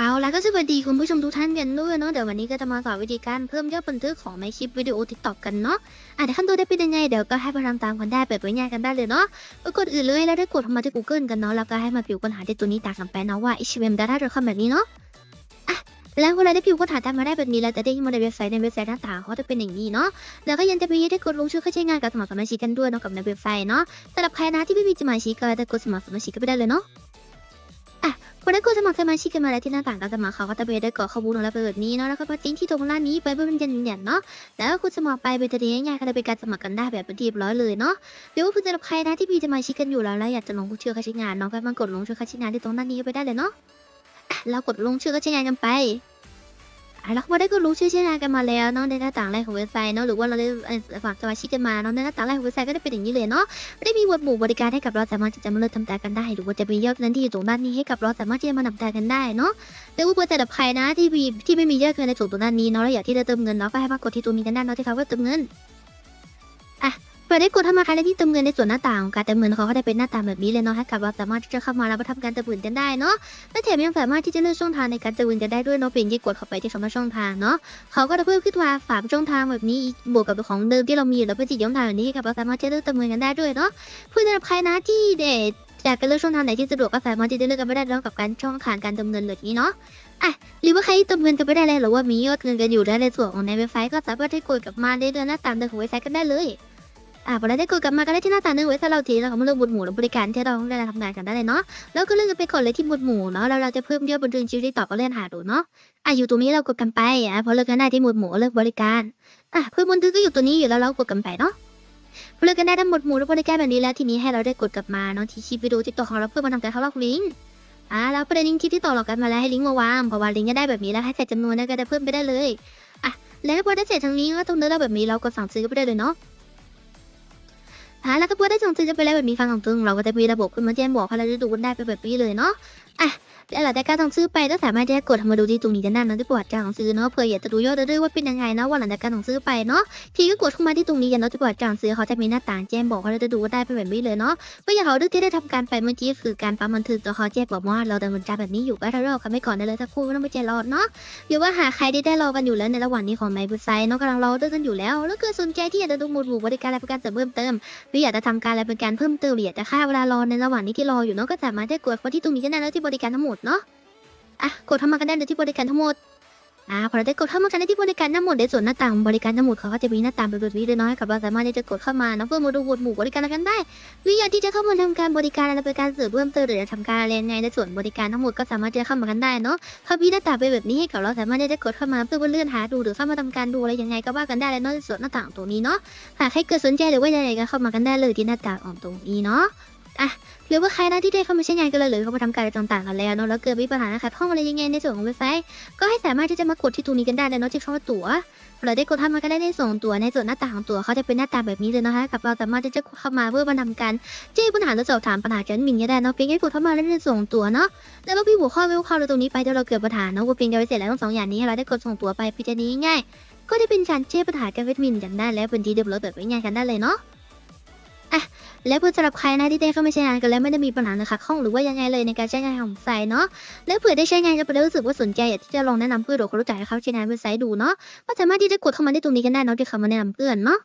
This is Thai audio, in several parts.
เอาละก็สวัสดีคุณผู้ชมทุกท่านกันด้วยเนาะเดี๋ยววันนี้ก็จะมาสอนวิธีการเพิ่มยอดบันทึกของในคลิปวิดีโอทิกตอกกันเนาะอะแต่ขั้นตอนได้เป็นยังไงเดี๋ยวก็ให้ไปทำตามกันได้เปิดไว้ง่ายกันได้เลยเนาะกดอื่นเลยแล้วได้กดเข้ามาที่ Google กันเนาะแล้วก็ให้มาพิมพ์ค้นหาที่ตัวนี้ตามกันไปเนาะว่า HTML Data เรคแบบนี้เนาะแล้วเวลาได้พิมพ์ค้นหาตามมาได้แบบนี้แล้วจะได้ขึ้นมาในเว็บไซต์ในเว็บไซต์ต่างๆเขาจะเป็นอย่างนี้เนาะแล้วก็ยังจะมีให้ได้กดลงชื่อเข้าใช้งานกับสมัครสมาชิกกันด้วยเนาะกับในเว็บไซต์เนาะสำหรับใครนะที่ไม่มีสมาชิกก็ได้กดสมัครสมาชิกก็ไปได้เลยเนาะ พอได้กดสมัครสมาชิกกันมาแล้วที่หน้าต่างการสมัครเขาก็จะไปได้กรอกข้อมูลของเราไปแบบนี้เนาะแล้วก็มาจิ้งที่ตรงล่างนี้ไปเพื่อเป็นยันยันเนาะแล้วก็คุณสมัครไปเป็นจะดีง่ายๆก็จะเป็นการสมัครกันได้แบบเป็นที่เรียบร้อยเลยเนาะหรือว่าคุณสำหรับใครนะที่มีสมาชิกกันอยู่แล้วแล้วอยากจะลงชื่อเข้าใช้งานเนาะก็มากดลงชื่อเข้าใช้งานที่ตรงด้านนี้ไปได้เลยเนาะอะแล้วกดลงชื่อเข้าใช้งานกันไป แล้วเราได้ก็รู้ชื่อใช้งานกันมาแล้วเนาะในหน้าต่างแรกของเว็บไซต์เนาะหรือว่าเราได้เอ่อฝากสมาชิกกันมาเนาะในหน้าต่างแรกของเว็บไซต์ก็จะเป็นอย่างนี้เลยเนาะได้มีหมวดหมู่บริการให้กับเราสามารถที่จะมาเลือกทำตากันได้ หรือว่าจะมียอดนั้นที่อยู่ตรงด้านนี้ให้กับเราสามารถที่จะมาทำตากันได้เนาะแต่ว่าเพื่อแต่ละใครนะที่มีที่ไม่มียอดเงินในส่วนตรงด้านนี้เนาะแล้วอยากที่จะเติมเงินเนาะก็ให้มากดที่ตัวมีกันได้เนาะที่เขาว่าเติมเงิน เปิดได้กดทำมาคารที่เติมเงินในส่วนหน้าต่างของการเติมเงินเขาก็ได้เป็นหน้าต่างแบบนี้เลยเนาะให้กับเราสามารถที่จะเข้ามาแล้วมาทำการเติมเงินกันได้เนาะและแถมยังสามารถที่จะเลือกช่องทางในการเติมเงินกันได้ด้วยเนาะเพียงแค่กดเข้าไปที่คำว่าช่องทางเนาะเขาก็จะเพิ่มขึ้นมาฝากช่องทางแบบนี้บวกกับของเดิมที่เรามีอยู่แล้วเพื่อจิตช่องทางแบบนี้ให้กับเราสามารถที่จะเลือกเติมเงินกันได้ด้วยเนาะเพื่อสำหรับใครนะที่เด็ดอยากจะเลือกช่องทางไหนที่สะดวกก็สามารถที่จะเลือกกันไม่ได้แล้วกับการช่องทางการเติมเงินแบบนี้เนาะอะหรือว่าใครเติมเงินกันไม่ได้เลยหรือว่ามียอดเงินกันอยู่ได้ในส่วนของในเว็บไซต์ก็สามารถที่กดกลับมาได้เดือนหน้าตามเดิมของเว็บไซต์กันได้เลย อะพอเราได้กดกลับมาก็ได้ที่หน้าตาเดิมเว็บไซต์เราทีแล้วก็มาเลือกหมวดหมู่และบริการที่เราต้องได้ทำงานกันได้เลยเนาะแล้วก็เลื่อนกันไปกดเลยที่หมวดหมูเนาะแล้วเราจะเพิ่มยอดบนดึงชีวิตต่อก็เล่นหาดูเนาะอะอยู่ตรงนี้เรากดกันไปอะพอเลือกกันได้ที่หมวดหมูเลือกบริการอะเพิ่มบนดึงก็อยู่ตัวนี้อยู่แล้วเรากดกันไปเนาะเลือกกันได้ทั้งหมดหมู่และบริการแบบนี้แล้วทีนี้ให้เราได้กดกลับมาเนาะที่คลิปวิดีโอที่ต่อของเราเพื่อมาทำการเข้าล็อกลิงก์อ่าแล้วประเด็นลิงก์ที่ต่อเรากันมาแล้วให้ลิงก์มาวางพอวางลิงก์ก็ได้แบบนี้แล้วให้ใส่จำนวนแล้วก็ได้เพิ่มไปได้เลยอะแล้วพอได้เสร็จทั้งนี้ก็ตรงเนื้อเราแบบนี้เราก็สั่งซื้อก็ไปได้เลยเนาะ ท้าแล้วก็พอได้ส่งซื้อจะไปแล้วแบบมีฟังของตึงเราก็จะมีระบบขึ้นมาแจ้งบอกให้เราได้ดูกันได้ไปแบบนี้เลยเนาะ อะแล้วหลังจากการสั่งซื้อไปก็สามารถที่จะกดมาดูที่ตรงนี้กันได้นะที่ปวัติการสั่งซื้อเนาะเผื่ออยากจะดูยอดด้วยว่าเป็นยังไงเนาะว่าหลังจากการสั่งซื้อไปเนาะทีก็กดเข้ามาที่ตรงนี้กันเนาะที่ปวัติการซื้อเขาจะมีหน้าต่างแจ้งบอกเขาจะดูว่าได้เป็นแบบนี้เลยเนาะก็อย่างเขาเลือกที่ได้ทำการไปเมื่อกี้คือการปั๊มบันทึกตัวเขาแจ้งบอกว่าเราดำเนินการแบบนี้อยู่ก็ถ้าเราคัไม่ก่อนได้เลยสักครู่ไม่ต้องไปใจรอเนาะหรือว่าหาใครที่ได้รอกันอยู่แล้วในระหว่างนี้ของไมค์ไซต์เนาะกำลังรอด้วยกันอยู่แล้วแล้วเกิดสนใจที่อยากจะดูหมุดหมู่บริการและประกันเสริมเพิ่มเติมหรืออยากจะทำการอะไรเป็นการเพิ่มเติมหรืออยากจะค่าเวลารอในระหว่างนี้ที่รออยู่เนาะก็สามารถได้กดเข้าที่ตรงนี้ก็ได้แล้วที่บริการทั้งหมดเนาะอะกดเข้ามากันได้เลยที่บริการทั้งหมดอ่าพอเราได้กดเข้ามากันในที่บริการทั้งหมดในส่วนหน้าต่างบริการทั้งหมดเขาก็จะมีหน้าต่างเป็นแบบนี้เลยเนาะให้กับเราสามารถที่จะกดเข้ามาเนาะเพื่อมาดูหมวดหมู่บริการกันได้หรืออยากที่จะเข้ามาทำการบริการอะไรเป็นการเสริมเพิ่มเติมหรือจะทำการอะไรยังไงในส่วนบริการทั้งหมดก็สามารถที่จะเข้ามากันได้เนาะเขามีหน้าต่างเป็นแบบนี้ให้กับเราสามารถที่จะกดเข้ามาเพื่อเลื่อนหาดูหรือเข้ามาทำการดูอะไรยังไงก็ว่ากันได้เลยเนาะในส่วนหน้าต่างตรงนี้เนาะหากใครเกิดสนใจหรือว่าอะไรก็เข้ามากันได้เลยที่หน้าต่างของตรงนี้เนาะ อะหรือว่าใครนะที่ได้เข้ามาใช้งานกันเลยหรือเข้ามาทำการอะไรต่างๆกันแล้วเนาะแล้วเกิดมีปัญหาขัดข้องอะไรยังไงในส่วนของเว็บไซต์ก็ให้สามารถที่จะมากดที่ตรงนี้กันได้เลยเนาะที่คำว่าตั๋วเราได้กดทำมาก็ได้ในส่วนตั๋วในส่วนหน้าต่างของตั๋วเขาจะเป็นหน้าตาแบบนี้เลยนะคะกับเราสามารถที่จะเข้ามาเพื่อมาทำการแจ้ปัญหาหรือสอบถามปัญหาจากมินก็ได้เนาะเพียงแค่กดเข้ามาแล้วในส่วนตั๋วเนาะแล้วก็พี่หัวข้อวิวข้อเราตรงนี้ไปเดี๋ยวเราเกิดปัญหาเนาะว่าเพียงจะไปเสร็จแล้วทั้งสองอย่างนี้เราได้กดส่งตั๋วไปพิจารณาง่ายก็ได้เป็นการแจ้ปัญหากับเวทมินกันได้แล้วเป็นที่เรียบร้อยแบบง่ายกันได้เลยเนาะ อะแล้วเพื่อสำหรับใครนะที่ได้เข้ามาใช้งานกันแล้วไม่ได้มีปัญหานะคะข้องหรือว่ายังไงเลยในการใช้งานของไซต์เนาะแล้วเผื่อได้ใช้งานจะไปแล้วรู้สึกว่าสนใจอยากที่จะลองแนะนำเพื่อนหรือคนรู้จักให้เขาใช้งานเว็บไซต์ดูเนาะก็สามารถที่จะกดเข้ามาได้ตรงนี้กันได้เนาะที่เขามาแนะนำเพื่อนเนาะ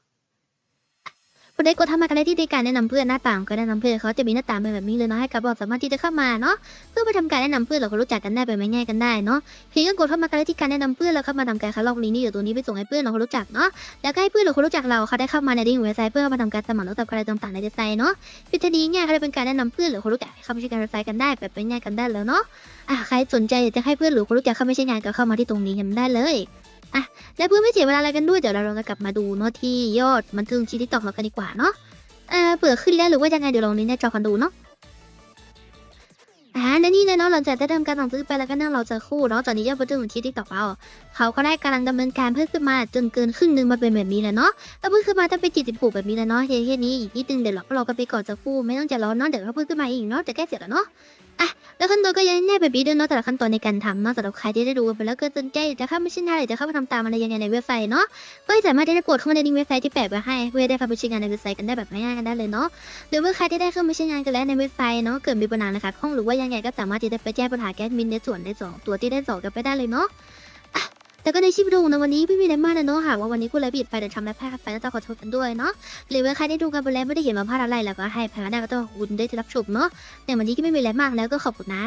พอได้กดเข้ามากันได้ที่ในการแนะนำเพื่อนหน้าต่างก็แนะนำเพื่อนเขาจะมีหน้าต่างเป็นแบบนี้เลยเนาะให้กับเราสามารถที่จะเข้ามาเนาะเพื่อไปทำการแนะนำเพื่อนหรือคนรู้จักกันได้ไปไม่ง่ายกันได้เนาะเพียงแค่กดเข้ามากันได้ที่การแนะนำเพื่อนแล้วเข้ามาทำการคัดลอกลิงก์ที่อยู่ตรงนี้ไปส่งให้เพื่อนหรือคนรู้จักเนาะแล้วก็ให้เพื่อนหรือคนรู้จักเราเขาได้เข้ามาในลิงเว็บไซต์เพื่อมาทำการสมัครแล้วกับอะไรต่างๆในเว็บไซต์เนาะวิธีนี้ง่ยเขาเป็นการแนะนำเพื่อนหรือคนรู้จักเข้ามาใช้งานเว็บไซต์กันได้แบบเป็นง่ายกันได้แล้วเนาะอะใครสนใจอยากจะให้เพื่อนหรือคนรู้จักเข้ามาใช้งานก็เข้ามาที่ตรงนี้กันได้เลย อะและเพื่อไม่เสียเวลาอะไรกันด้วยเดี๋ยวเราลองกลับมาดูเนาะที่ยอดมันทึงชีทิตอกเรากันดีกว่าเนาะเอ่าเผื่อขึ้นแล้วหรือว่ายังไงเดี๋ยวลองนี้ในจอกันดูเนาะอ่าและนี่เลยเนาะหลังจากได้ทำการสั่งซื้อไปแล้วก็นั่งเราจอคู่เนาะตอนนี้ยอดมันทึงของชีทิตอกเราเขาก็ได้กำลังดำเนินการเพิ่มขึ้นมาจนเกินครึ่งหนึงมาเป็นแบบนี้แล้วเนาะแล้วเพิ่มขึ้นมาถ้าเป็นจิตติดผูกแบบนี้แล้วเนาะแค่นี้อีกนิดนึงเดี๋ยวเราก็รอกันไปก่อนจะคู่ไม่ต้องใจร้อนเนาะเดี๋ยวเราเพิ่มขึ้นมาอีกเนาะแต่แค่เสร็จแล้วเนาะ แล้วขั้นตอนก็ยังแน่แบบนี้ด้วยเนาะแต่ละขั้นตอนในการทำเนาะสำหรับใครที่ได้ดูไปแล้วก็สนใจจะเข้ามาชิ้นงานหรือจะเข้ามาทำตามอะไรยังไงในเว็บไซต์เนาะก็สามารถได้กดเข้ามาในลิงก์เว็บไซต์ที่แปะไว้ให้เพื่อได้เข้าไปชิ้นงานในเว็บไซต์กันได้แบบง่ายๆกันได้เลยเนาะหรือว่าใครที่ได้เข้ามาชิ้นงานกันแล้วในเว็บไซต์เนาะเกิดมีปัญหานะคะข้องหรือว่ายังไงก็สามารถที่จะไปแจ้งปัญหาแก๊สมินในส่วนในสองตัวที่ได้สองกันไปได้เลยเนาะ แต่ก็ในคลิปวิดีโอในวันนี้ไม่มีอะไรมากนะเนาะหากว่าวันนี้คุณอะไรผิดไปแต่ทำอะไรพลาดไปก็ต้องขอโทษกันด้วยเนาะหรือว่าใครได้ดูกันไปแล้วไม่ได้เห็นมาพลาดอะไรแล้วก็ให้พนักงาก็ต้องอบคุณได้รับชมเนาะแต่วันนี้ก็ไม่มีอะไรมากแล้วก็ขอบคุณนะ